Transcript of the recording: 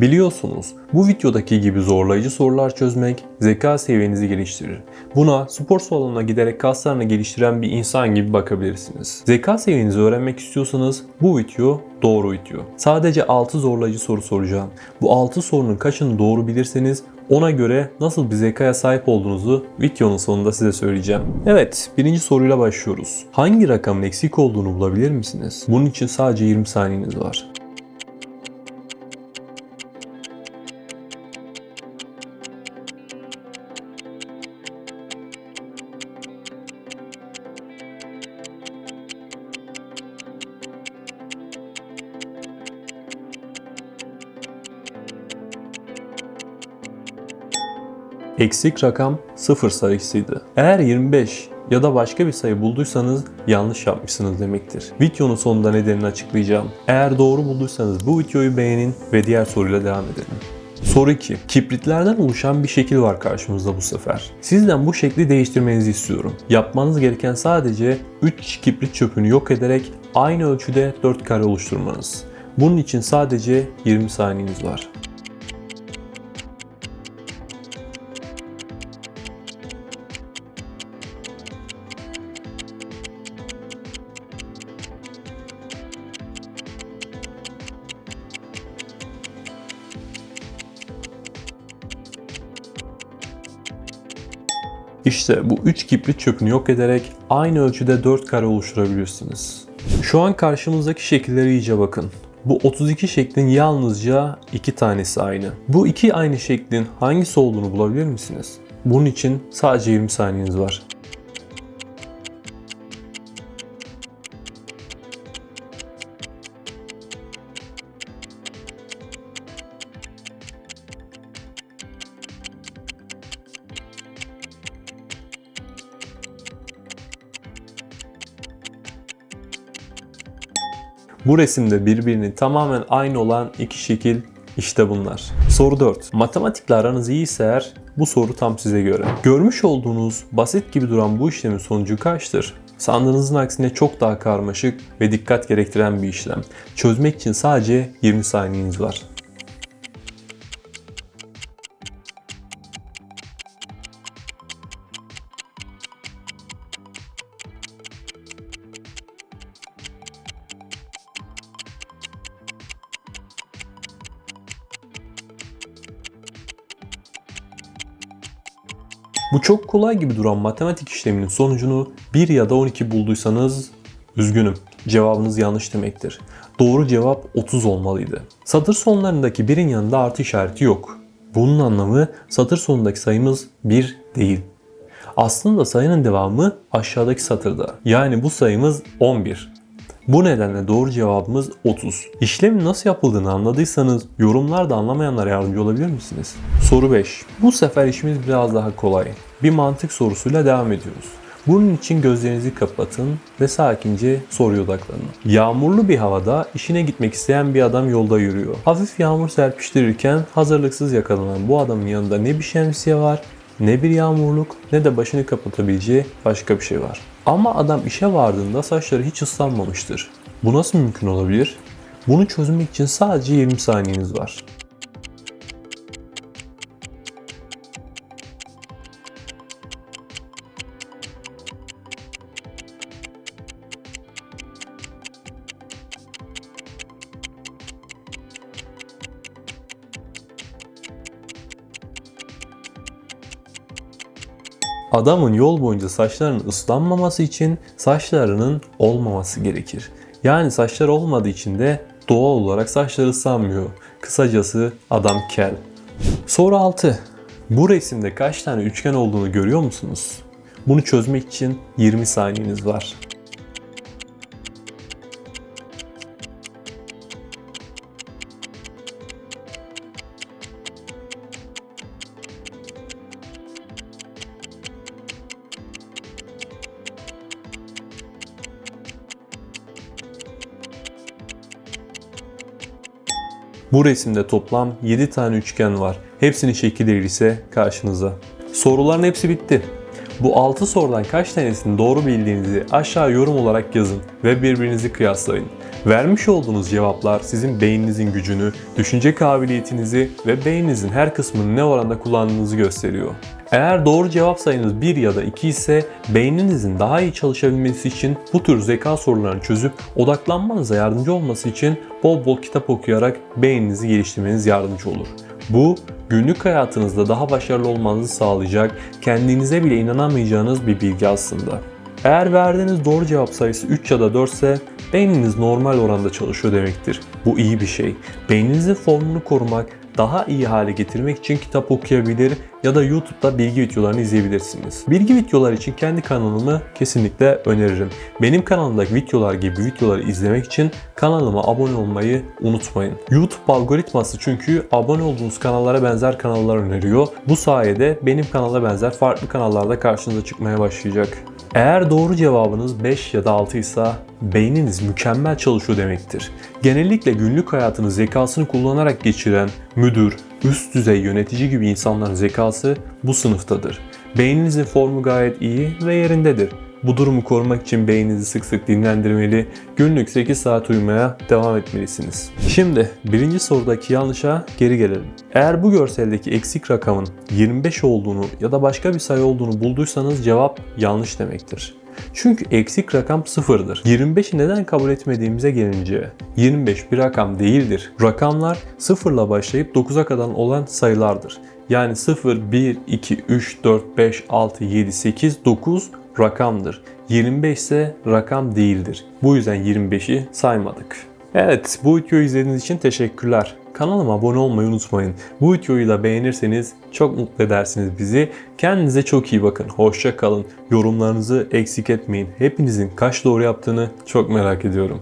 Biliyorsunuz bu videodaki gibi zorlayıcı sorular çözmek zeka seviyenizi geliştirir. Buna spor salonuna giderek kaslarını geliştiren bir insan gibi bakabilirsiniz. Zeka seviyenizi öğrenmek istiyorsanız bu video doğru video. Sadece 6 zorlayıcı soru soracağım. Bu 6 sorunun kaçını doğru bilirseniz ona göre nasıl bir zekaya sahip olduğunuzu videonun sonunda size söyleyeceğim. Evet, birinci soruyla başlıyoruz. Hangi rakamın eksik olduğunu bulabilir misiniz? Bunun için sadece 20 saniyeniz var. Eksik rakam 0 sayısıydı. Eğer 25 ya da başka bir sayı bulduysanız yanlış yapmışsınız demektir. Videonun sonunda nedenini açıklayacağım. Eğer doğru bulduysanız bu videoyu beğenin ve diğer soruyla devam edelim. Soru 2. Kibritlerden oluşan bir şekil var karşımızda bu sefer. Sizden bu şekli değiştirmenizi istiyorum. Yapmanız gereken sadece 3 kibrit çöpünü yok ederek aynı ölçüde 4 kare oluşturmanız. Bunun için sadece 20 saniyeniz var. İşte bu 3 kibrit çöpünü yok ederek aynı ölçüde 4 kare oluşturabilirsiniz. Şu an karşımızdaki şekillere iyice bakın. Bu 32 şeklin yalnızca 2 tanesi aynı. Bu iki aynı şeklin hangisi olduğunu bulabilir misiniz? Bunun için sadece 20 saniyeniz var. Bu resimde birbirinin tamamen aynı olan iki şekil işte bunlar. Soru 4. Matematikle aranız iyiyse eğer bu soru tam size göre. Görmüş olduğunuz basit gibi duran bu işlemin sonucu kaçtır? Sandığınızın aksine çok daha karmaşık ve dikkat gerektiren bir işlem. Çözmek için sadece 20 saniyeniz var. Bu çok kolay gibi duran matematik işleminin sonucunu 1 ya da 12 bulduysanız üzgünüm. Cevabınız yanlış demektir. Doğru cevap 30 olmalıydı. Satır sonlarındaki birin yanında artı işareti yok. Bunun anlamı satır sonundaki sayımız 1 değil. Aslında sayının devamı aşağıdaki satırda. Yani bu sayımız 11. Bu nedenle doğru cevabımız 30. İşlemin nasıl yapıldığını anladıysanız yorumlarda anlamayanlara yardımcı olabilir misiniz? Soru 5. Bu sefer işimiz biraz daha kolay. Bir mantık sorusuyla devam ediyoruz. Bunun için gözlerinizi kapatın ve sakince soruya odaklanın. Yağmurlu bir havada işine gitmek isteyen bir adam yolda yürüyor. Hafif yağmur serpiştirirken hazırlıksız yakalanan bu adamın yanında ne bir şemsiye var, ne bir yağmurluk ne de başını kapatabileceği başka bir şey var. Ama adam işe vardığında saçları hiç ıslanmamıştır. Bu nasıl mümkün olabilir? Bunu çözmek için sadece 20 saniyeniz var. Adamın yol boyunca saçlarının ıslanmaması için saçlarının olmaması gerekir. Yani saçlar olmadığı için de doğal olarak saçları ıslanmıyor. Kısacası adam kel. Soru 6. Bu resimde kaç tane üçgen olduğunu görüyor musunuz? Bunu çözmek için 20 saniyeniz var. Bu resimde toplam 7 tane üçgen var. Hepsinin şekilleri ise karşınıza. Soruların hepsi bitti. Bu 6 sorudan kaç tanesini doğru bildiğinizi aşağı yorum olarak yazın ve birbirinizi kıyaslayın. Vermiş olduğunuz cevaplar sizin beyninizin gücünü, düşünce kabiliyetinizi ve beyninizin her kısmını ne oranda kullandığınızı gösteriyor. Eğer doğru cevap sayınız 1 ya da 2 ise beyninizin daha iyi çalışabilmesi için bu tür zeka sorularını çözüp odaklanmanıza yardımcı olması için bol bol kitap okuyarak beyninizi geliştirmeniz yardımcı olur. Bu günlük hayatınızda daha başarılı olmanızı sağlayacak, kendinize bile inanamayacağınız bir bilgi aslında. Eğer verdiğiniz doğru cevap sayısı 3 ya da 4 ise beyniniz normal oranda çalışıyor demektir. Bu iyi bir şey. Beyninizin formunu korumak, daha iyi hale getirmek için kitap okuyabilir ya da YouTube'da bilgi videolarını izleyebilirsiniz. Bilgi videolar için kendi kanalımı kesinlikle öneririm. Benim kanalımdaki videolar gibi videoları izlemek için kanalıma abone olmayı unutmayın. YouTube algoritması çünkü abone olduğunuz kanallara benzer kanallar öneriyor. Bu sayede benim kanala benzer farklı kanallarda karşınıza çıkmaya başlayacak. Eğer doğru cevabınız 5 ya da 6 ise beyniniz mükemmel çalışıyor demektir. Genellikle günlük hayatını zekasını kullanarak geçiren müdür, üst düzey yönetici gibi insanların zekası bu sınıftadır. Beyninizin formu gayet iyi ve yerindedir. Bu durumu korumak için beyninizi sık sık dinlendirmeli, günlük 8 saat uyumaya devam etmelisiniz. Şimdi birinci sorudaki yanlışa geri gelelim. Eğer bu görseldeki eksik rakamın 25 olduğunu ya da başka bir sayı olduğunu bulduysanız cevap yanlış demektir. Çünkü eksik rakam sıfırdır. 25'i neden kabul etmediğimize gelince 25 bir rakam değildir. Rakamlar sıfırla başlayıp 9'a kadar olan sayılardır. Yani 0, 1, 2, 3, 4, 5, 6, 7, 8, 9 rakamdır. 25 ise rakam değildir. Bu yüzden 25'i saymadık. Evet, bu videoyu izlediğiniz için teşekkürler. Kanalıma abone olmayı unutmayın. Bu videoyu da beğenirseniz çok mutlu edersiniz bizi. Kendinize çok iyi bakın. Hoşça kalın. Yorumlarınızı eksik etmeyin. Hepinizin kaç doğru yaptığını çok merak ediyorum.